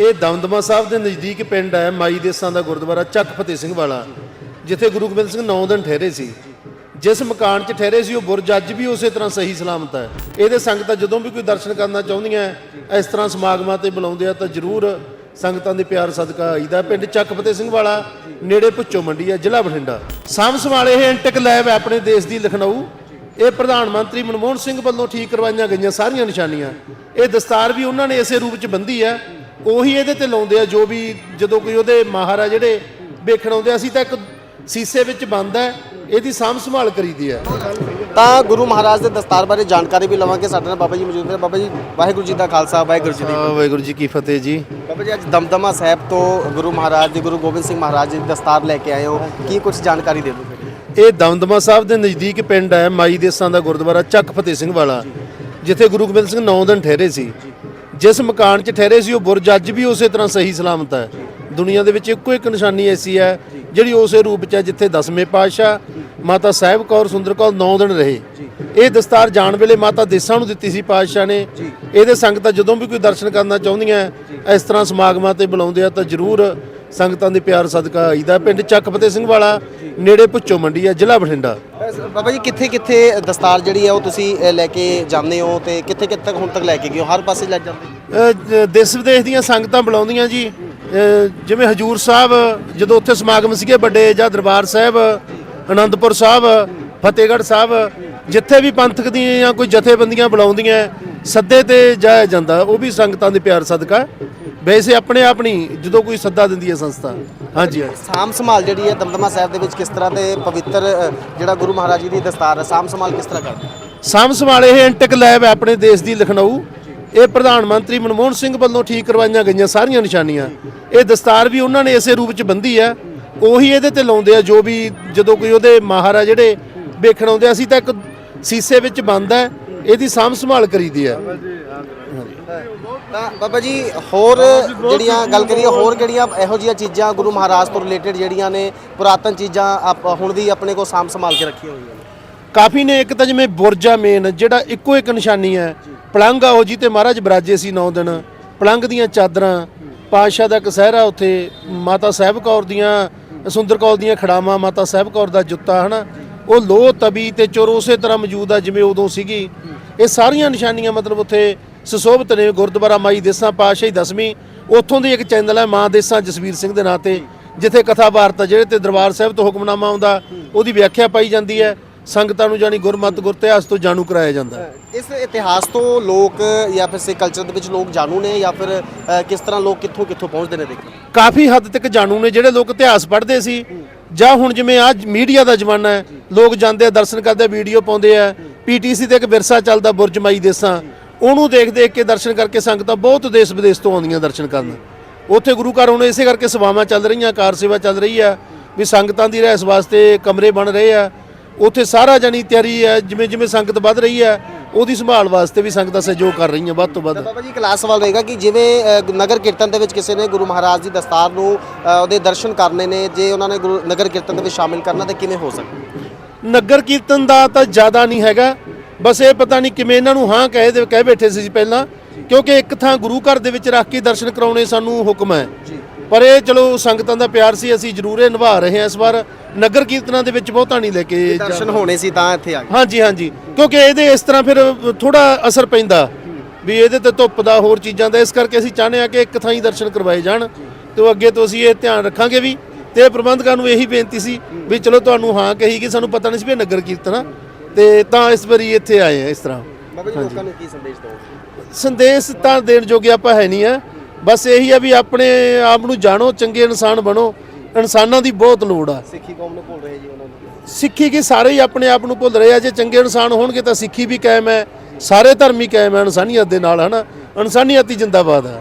ਇਹ ਦਮਦਮਾ ਸਾਹਿਬ ਦੇ ਨਜ਼ਦੀਕ ਪਿੰਡ ਹੈ, ਮਾਈ ਦੇਸਾਂ ਦਾ ਗੁਰਦੁਆਰਾ ਚੱਕ ਫਤਿਹ ਸਿੰਘ ਵਾਲਾ, ਜਿੱਥੇ ਗੁਰੂ ਗੋਬਿੰਦ ਸਿੰਘ 9 ਦਿਨ ਠਹਿਰੇ ਸੀ। ਜਿਸ ਮਕਾਨ 'ਚ ਠਹਿਰੇ ਸੀ, ਉਹ ਬੁਰਜ ਅੱਜ ਵੀ ਉਸੇ ਤਰ੍ਹਾਂ ਸਹੀ ਸਲਾਮਤ ਹੈ। ਇਹਦੇ ਸੰਗਤਾਂ ਜਦੋਂ ਵੀ ਕੋਈ ਦਰਸ਼ਨ ਕਰਨਾ ਚਾਹੁੰਦੀਆਂ, ਇਸ ਤਰ੍ਹਾਂ ਸਮਾਗਮਾਂ ਤੇ ਬੁਲਾਉਂਦੇ ਆ ਤਾਂ ਜ਼ਰੂਰ ਸੰਗਤਾਂ ਦੇ ਪਿਆਰ ਸਦਕਾ ਆਈਦਾ ਪਿੰਡ ਚੱਕ ਫਤਿਹ ਸਿੰਘ ਵਾਲਾ, ਨੇੜੇ ਭੁੱਚੋ ਮੰਡੀ ਹੈ, ਜ਼ਿਲ੍ਹਾ ਬਠਿੰਡਾ। ਸਾਂਭ ਸੰਭਾਲ ਇਹ ਐਂਟਕ ਲੈਬ ਹੈ ਆਪਣੇ ਦੇਸ਼ ਦੀ ਲਖਨਊ। ਇਹ ਪ੍ਰਧਾਨ ਮੰਤਰੀ ਮਨਮੋਹਨ ਸਿੰਘ ਵੱਲੋਂ ਠੀਕ ਕਰਵਾਈਆਂ ਗਈਆਂ ਸਾਰੀਆਂ ਨਿਸ਼ਾਨੀਆਂ। ਇਹ ਦਸਤਾਰ ਵੀ ਉਹਨਾਂ ਨੇ ਇਸੇ ਰੂਪ 'ਚ ਬੰਦੀ ਹੈ। ਉਹੀ ਇਹਦੇ ਤੇ ਲਾਉਂਦੇ ਆ ਜੋ ਵੀ ਜਦੋਂ ਕੋਈ ਉਹਦੇ ਮਾਹਰ ਆ ਜਿਹੜੇ ਵੇਖਣ ਆਉਂਦੇ ਆ, ਅਸੀਂ ਤਾਂ ਇੱਕ ਸੀਸੇ ਵਿੱਚ ਬੰਦ ਹੈ ਇਹਦੀ ਸਾਂਭ ਸੰਭਾਲ ਕਰੀਦੀ ਹੈ। ਤਾਂ ਗੁਰੂ ਮਹਾਰਾਜ ਦੇ ਦਸਤਾਰ ਬਾਰੇ ਜਾਣਕਾਰੀ ਵੀ ਲਵਾਂਗੇ। ਸਾਡੇ ਨਾਲ ਬਾਬਾ ਜੀ ਮੌਜੂਦ ਨੇ। ਬਾਬਾ ਜੀ ਵਾਹਿਗੁਰੂ ਜੀ ਦਾ ਖਾਲਸਾ ਵਾਹਿਗੁਰੂ ਜੀ ਦੀ ਵਾਹਿਗੁਰੂ ਜੀ ਕੀ ਫਤਿਹ ਜੀ। ਬਾਬਾ ਜੀ ਅੱਜ ਦਮਦਮਾ ਸਾਹਿਬ ਤੋਂ ਗੁਰੂ ਮਹਾਰਾਜ ਦੀ ਗੁਰੂ ਗੋਬਿੰਦ ਸਿੰਘ ਮਹਾਰਾਜ ਜੀ ਦੀ ਦਸਤਾਰ ਲੈ ਕੇ ਆਏ ਹੋ। ਕੀ ਕੁਝ ਜਾਣਕਾਰੀ ਦੇ ਦਿਓ ਇਹ ਦਮਦਮਾ ਸਾਹਿਬ ਦੇ ਨਜ਼ਦੀਕ ਪਿੰਡ ਹੈ ਮਾਈ ਦੇਸਾਂ ਦਾ ਗੁਰਦੁਆਰਾ ਚੱਕ ਫਤਿਹ ਸਿੰਘ ਵਾਲਾ ਜਿੱਥੇ ਗੁਰੂ ਗੋਬਿੰਦ ਸਿੰਘ 9 ਦਿਨ ਠਹਿਰੇ ਸੀ। ਜਿਸ ਮਕਾਨ 'ਚ ਠਹਿਰੇ ਸੀ, ਉਹ ਬੁਰਜ ਅੱਜ ਵੀ ਉਸੇ ਤਰ੍ਹਾਂ ਸਹੀ ਸਲਾਮਤ ਹੈ। ਦੁਨੀਆ ਦੇ ਵਿੱਚ ਇੱਕੋ ਇੱਕ ਨਿਸ਼ਾਨੀ ਐਸੀ ਹੈ, ਜਿਹੜੀ ਉਸੇ ਰੂਪ 'ਚ ਹੈ ਜਿੱਥੇ ਦਸਵੇਂ ਪਾਤਸ਼ਾਹ, ਮਾਤਾ ਸਾਹਿਬ ਕੌਰ ਸੁੰਦਰ ਕੌਰ 9 ਦਿਨ ਰਹੇ। ਇਹ ਦਸਤਾਰ ਜਾਣ ਵੇਲੇ ਮਾਤਾ ਦੇਸਾਂ ਨੂੰ ਦਿੱਤੀ ਸੀ ਪਾਤਸ਼ਾਹ ਨੇ। ਇਹਦੇ ਸੰਗਤਾਂ ਜਦੋਂ ਵੀ ਕੋਈ ਦਰਸ਼ਨ ਕਰਨਾ ਚਾਹੁੰਦੀਆਂ, ਇਸ ਤਰ੍ਹਾਂ ਸਮਾਗਮਾਂ ਤੇ ਬੁਲਾਉਂਦੇ ਆ ਤਾਂ ਜ਼ਰੂਰ ਸੰਗਤਾਂ ਦੇ ਪਿਆਰ ਸਦਕਾ ਆਈਦਾ। ਪਿੰਡ ਚੱਕ ਫਤਿਹ ਸਿੰਘ ਵਾਲਾ, ਨੇੜੇ ਭੁੱਚੋ ਮੰਡੀ ਹੈ, ਜ਼ਿਲ੍ਹਾ ਬਠਿੰਡਾ। ਬਾਬਾ ਜੀ, ਕਿੱਥੇ ਕਿੱਥੇ ਦਸਤਾਰ ਜਿਹੜੀ ਹੈ ਉਹ ਤੁਸੀਂ ਲੈ ਕੇ ਜਾਂਦੇ ਹੋ ਤੇ ਕਿੱਥੇ ਕਿੱਥੇ ਤੱਕ ਹੁਣ ਤੱਕ ਲੈ ਕੇ ਗਏ ਹੋ? ਹਰ ਪਾਸੇ ਲੈ ਜਾਂਦੇ ਦੇਸ਼ ਵਿਦੇਸ਼ ਦੀਆਂ ਸੰਗਤਾਂ ਬੁਲਾਉਂਦੀਆਂ ਜੀ। ਜਿਵੇਂ ਹਜੂਰ ਸਾਹਿਬ, ਜਦੋਂ ਉੱਥੇ ਸਮਾਗਮ ਸੀਗੇ ਵੱਡੇ, ਜਾਂ ਦਰਬਾਰ ਸਾਹਿਬ, ਅਨੰਦਪੁਰ ਸਾਹਿਬ, ਫਤਿਹਗੜ੍ਹ ਸਾਹਿਬ, ਜਿੱਥੇ ਵੀ ਪੰਥਕ ਦੀਆਂ ਜਾਂ ਕੋਈ ਜਥੇਬੰਦੀਆਂ ਬੁਲਾਉਂਦੀਆਂ, ਸੱਦੇ ਤੇ ਜਾਇਆ ਜਾਂਦਾ, ਉਹ ਵੀ ਸੰਗਤਾਂ ਦੇ ਪਿਆਰ ਸਦਕਾ। ਵੈਸੇ ਆਪਣੇ ਆਪ ਨਹੀਂ ਜਦੋਂ ਕੋਈ ਸੱਦਾ ਦਿੰਦੀ ਹੈ ਸੰਸਥਾ। ਹਾਂਜੀ ਹਾਂਜੀ। ਸਾਮ ਸੰਭਾਲ ਜਿਹੜੀ ਹੈ ਦਮਦਮਾ ਸਾਹਿਬ ਦੇ ਵਿੱਚ ਕਿਸ ਤਰ੍ਹਾਂ ਦੇ ਪਵਿੱਤਰ ਅ, ਜਿਹੜਾ ਗੁਰੂ ਮਹਾਰਾਜ ਜੀ ਦੀ ਦਸਤਾਰ ਹੈ ਸਾਮ ਸੰਭਾਲ ਕਿਸ ਤਰ੍ਹਾਂ ਕਰਦੇ? ਸਾਂਭ ਸੰਭਾਲ ਇਹ ਐਂਟਕ ਲੈਬ ਹੈ ਆਪਣੇ ਦੇਸ਼ ਦੀ ਲਖਨਊ। ਇਹ ਪ੍ਰਧਾਨ ਮੰਤਰੀ ਮਨਮੋਹਨ ਸਿੰਘ ਵੱਲੋਂ ਠੀਕ ਕਰਵਾਈਆਂ ਗਈਆਂ ਸਾਰੀਆਂ ਨਿਸ਼ਾਨੀਆਂ। ਇਹ ਦਸਤਾਰ ਵੀ ਉਹਨਾਂ ਨੇ ਇਸੇ ਰੂਪ 'ਚ ਬੰਦੀ ਹੈ। ਉਹੀ ਇਹਦੇ ਤੇ ਲਾਉਂਦੇ ਆ ਜੋ ਵੀ ਜਦੋਂ ਕੋਈ ਉਹਦੇ ਮਾਹਰ ਆ ਜਿਹੜੇ ਵੇਖਣ ਆਉਂਦੇ ਆ, ਅਸੀਂ ਤਾਂ ਇੱਕ ਸੀਸੇ ਵਿੱਚ ਬੰਦ ਹੈ ਇਹਦੀ ਸਾਂਭ ਸੰਭਾਲ ਕਰੀਦੀ ਹੈ। ਤਾਂ ਬਾਬਾ ਜੀ ਹੋਰ ਜਿਹੜੀਆਂ ਗੱਲ ਕਰੀਏ ਹੋਰ ਕਿਹੜੀਆਂ ਇਹੋ ਜਿਹੀਆਂ ਚੀਜ਼ਾਂ ਗੁਰੂ ਮਹਾਰਾਜ ਤੋਂ ਰਿਲੇਟਡ ਜਿਹੜੀਆਂ ਨੇ ਪੁਰਾਤਨ ਚੀਜ਼ਾਂ ਆਪ ਹੁਣ ਵੀ ਆਪਣੇ ਕੋਲ ਸਾਂਭ ਸੰਭਾਲ ਕੇ ਰੱਖੀਆਂ ਹੋਈਆਂ ਨੇ? ਕਾਫੀ ਨੇ ਇੱਕ ਤਾਂ ਜਿਵੇਂ ਬੁਰਜਾ ਮੇਨ ਜਿਹੜਾ ਇੱਕੋ ਇੱਕ ਨਿਸ਼ਾਨੀ ਹੈ। ਪਲੰਗ ਆ ਉਹ ਜੀ ਤੇ ਮਹਾਰਾਜ ਬਰਾਜੇ ਸੀ 9 ਦਿਨ। ਪਲੰਗ ਦੀਆਂ ਚਾਦਰਾਂ ਪਾਤਸ਼ਾਹ ਦਾ ਕਸਹਿਰਾ ਉੱਥੇ ਮਾਤਾ ਸਾਹਿਬ ਕੌਰ ਦੀਆਂ ਸੁੰਦਰ ਕੌਰ ਦੀਆਂ ਖੜਾਵਾਂ ਮਾਤਾ ਸਾਹਿਬ ਕੌਰ ਦਾ ਜੁੱਤਾ ਹਨਾ? ਉਹ ਲੋਹ ਤਵੀ ਤੇ ਚੁਰ ਉਸੇ ਤਰ੍ਹਾਂ ਮੌਜੂਦ ਆ ਜਿਵੇਂ ਉਦੋਂ ਸੀਗੀ। ਇਹ ਸਾਰੀਆਂ ਨਿਸ਼ਾਨੀਆਂ ਮਤਲਬ ਉੱਥੇ ਸੁਸ਼ੋਭਤ ਨੇ ਗੁਰਦੁਆਰਾ ਮਾਈ ਦੇਸਾਂ ਪਾਤਸ਼ਾਹੀ ਦਸਵੀਂ। ਉੱਥੋਂ ਦੀ ਇੱਕ ਚੈਨਲ ਹੈ ਮਾਂ ਦੇਸਾਂ ਜਸਵੀਰ ਸਿੰਘ ਦੇ ਨਾਂ ਤੇ ਜਿੱਥੇ ਕਥਾ ਵਾਰਤਾ ਜਿਹੜੇ ਤੇ ਦਰਬਾਰ ਸਾਹਿਬ ਤੋਂ ਹੁਕਮਨਾਮਾ ਆਉਂਦਾ ਉਹਦੀ ਵਿਆਖਿਆ ਪਾਈ ਜਾਂਦੀ ਹੈ। ਸੰਗਤਾਂ ਨੂੰ ਜਾਨੀ ਗੁਰਮਤ ਗੁਰ ਇਤਿਹਾਸ ਤੋਂ ਜਾਣੂ ਕਰਾਇਆ ਜਾਂਦਾ। ਇਸ ਇਤਿਹਾਸ ਤੋਂ ਲੋਕ ਜਾਂ ਫਿਰ ਸੇ ਕਲਚਰ ਦੇ ਵਿੱਚ ਲੋਕ ਜਾਣੂ ਨੇ ਜਾਂ ਫਿਰ ਕਿਸ ਤਰ੍ਹਾਂ ਲੋਕ ਕਿੱਥੋਂ ਕਿੱਥੋਂ ਪਹੁੰਚਦੇ ਨੇ ਦੇਖਣ ਕਾਫੀ ਹੱਦ ਤੱਕ ਜਾਣੂ ਨੇ ਜਿਹੜੇ ਲੋਕ ਇਤਿਹਾਸ ਪੜ੍ਹਦੇ ਸੀ। ਜਾਂ ਹੁਣ ਜਿਵੇਂ ਅੱਜ ਮੀਡੀਆ ਦਾ ਜ਼ਮਾਨਾ ਹੈ ਲੋਕ ਜਾਂਦੇ ਆ ਦਰਸ਼ਨ ਕਰਦੇ ਆ ਵੀਡੀਓ ਪਾਉਂਦੇ ਆ। ਪੀਟੀਸੀ ਤੇ ਇੱਕ ਵਿਰਸਾ ਚੱਲਦਾ ਬੁਰਜ ਮਾਈ ਦੇਸਾਂ। ਉਹਨੂੰ ਦੇਖ ਦੇਖ ਕੇ ਦਰਸ਼ਨ ਕਰਕੇ ਸੰਗਤਾਂ ਬਹੁਤ ਦੇਸ਼ ਵਿਦੇਸ਼ ਤੋਂ ਆਉਂਦੀਆਂ ਦਰਸ਼ਨ ਕਰਨ। ਉੱਥੇ ਗੁਰੂ ਘਰ ਹੁਣ ਇਸੇ ਕਰਕੇ ਸੇਵਾਵਾਂ ਚੱਲ ਰਹੀਆਂ ਕਾਰ ਸੇਵਾ ਚੱਲ ਰਹੀ ਆ ਵੀ ਸੰਗਤਾਂ ਦੀ ਰਹਿਸ ਵਾਸਤੇ ਕਮਰੇ ਬਣ ਰਹੇ ਆ ਉੱਥੇ ਸਾਰਾ ਜਾਨੀ ਤਿਆਰੀ ਹੈ ਜਿਵੇਂ ਜਿਵੇਂ ਸੰਗਤ ਵੱਧ ਰਹੀ ਹੈ ਉਹਦੀ ਸੰਭਾਲ ਵਾਸਤੇ ਵੀ ਸੰਗਤਾਂ ਸਹਿਯੋਗ ਕਰ ਰਹੀਆਂ ਵੱਧ ਤੋਂ ਵੱਧ। ਬਾਬਾ ਜੀ ਕਲਾਸ ਸਵਾਲ ਰਹੇਗਾ ਕਿ ਜਿਵੇਂ ਨਗਰ ਕੀਰਤਨ ਦੇ ਵਿੱਚ ਕਿਸੇ ਨੇ ਗੁਰੂ ਮਹਾਰਾਜ ਦੀ ਦਸਤਾਰ ਨੂੰ ਉਹਦੇ ਦਰਸ਼ਨ ਕਰਨੇ ਨੇ ਜੇ ਉਹਨਾਂ ਨੇ ਗੁਰੂ ਨਗਰ ਕੀਰਤਨ ਦੇ ਵਿੱਚ ਸ਼ਾਮਿਲ ਕਰਨਾ ਤਾਂ ਕਿਵੇਂ ਹੋ ਸਕਦਾ? ਨਗਰ ਕੀਰਤਨ ਦਾ ਤਾਂ ਜ਼ਿਆਦਾ ਨਹੀਂ ਹੈਗਾ। ਬਸ ਇਹ ਪਤਾ ਨਹੀਂ ਕਿਵੇਂ ਇਹਨਾਂ ਨੂੰ ਹਾਂ ਕਹਿ ਦੇ ਕਹਿ ਬੈਠੇ ਸੀ ਪਹਿਲਾਂ ਕਿਉਂਕਿ ਇੱਕ ਥਾਂ ਗੁਰੂ ਘਰ ਦੇ ਵਿੱਚ ਰੱਖ ਕੇ ਦਰਸ਼ਨ ਕਰਾਉਣੇ ਸਾਨੂੰ ਹੁਕਮ ਹੈ। ਪਰ ਇਹ ਚਲੋ ਸੰਗਤਾਂ ਦਾ ਪਿਆਰ ਸੀ ਅਸੀਂ ਜ਼ਰੂਰ ਇਹ ਨਿਭਾ ਰਹੇ ਹਾਂ ਇਸ ਵਾਰ। ਨਗਰ ਕੀਰਤਨਾਂ ਦੇ ਵਿੱਚ ਬਹੁਤਾ ਨਹੀਂ ਲੈ ਕੇ ਦਰਸ਼ਨ ਹੋਣੇ ਸੀ ਤਾਂ ਇੱਥੇ ਆ ਗਏ। ਹਾਂਜੀ ਹਾਂਜੀ। ਕਿਉਂਕਿ ਇਹਦੇ ਇਸ ਤਰ੍ਹਾਂ ਫਿਰ ਥੋੜਾ ਅਸਰ ਪੈਂਦਾ ਵੀ ਇਹਦੇ ਤੇ ਧੁੱਪ ਦਾ ਹੋਰ ਚੀਜ਼ਾਂ ਦਾ। ਇਸ ਕਰਕੇ ਅਸੀਂ ਚਾਹੁੰਦੇ ਹਾਂ ਕਿ ਇੱਕ ਥਾਂ ਹੀ ਦਰਸ਼ਨ ਕਰਵਾਏ ਜਾਣ ਤੇ ਉਹ ਅੱਗੇ ਤੋਂ ਅਸੀਂ ਇਹ ਧਿਆਨ ਰੱਖਾਂਗੇ ਵੀ। ਤੇ ਪ੍ਰਬੰਧਕਾਂ ਨੂੰ ਇਹੀ ਬੇਨਤੀ ਸੀ ਵੀ ਚਲੋ ਤੁਹਾਨੂੰ ਹਾਂ ਕਹੀ ਕਿ ਸਾਨੂੰ ਪਤਾ ਨਹੀਂ ਸੀ ਵੀ ਨਗਰ ਕੀਰਤਨ ਆ। ਤੇ ਤਾਂ ਇਸ ਵਾਰੀ ਇੱਥੇ ਆਏ ਆ ਇਸ ਤਰ੍ਹਾਂ। ਬਾਬਾ ਜੀ ਲੋਕਾਂ ਨੂੰ ਕੀ ਸੰਦੇਸ਼ ਦਿਓਗੇ? ਸੰਦੇਸ਼ ਤਾਂ ਦੇਣ ਜੋਗੇ ਆਪਾਂ ਹੈ ਨਹੀਂ ਆ। ਬਸ ਇਹੀ ਆ ਵੀ ਆਪਣੇ ਆਪ ਨੂੰ ਜਾਣੋ ਚੰਗੇ ਇਨਸਾਨ ਬਣੋ। ਇਨਸਾਨਾਂ ਦੀ ਬਹੁਤ ਲੋੜ ਆ। ਸਿੱਖੀ ਕੌਮ ਨੂੰ ਭੁੱਲ ਰਹੇ ਜੀ ਉਹਨਾਂ ਨੂੰ। ਸਿੱਖੀ ਕੀ ਸਾਰੇ ਹੀ ਆਪਣੇ ਆਪ ਨੂੰ ਭੁੱਲ ਰਹੇ ਆ। ਜੇ ਚੰਗੇ ਇਨਸਾਨ ਹੋਣਗੇ ਤਾਂ ਸਿੱਖੀ ਵੀ ਕਾਇਮ ਹੈ। ਸਾਰੇ ਧਰਮ ਹੀ ਕਾਇਮ ਹੈ ਇਨਸਾਨੀਅਤ ਦੇ ਨਾਲ ਹਨਾ? ਇਨਸਾਨੀਅਤ ਹੀ ਜਿੰਦਾਬਾਦ ਹੈ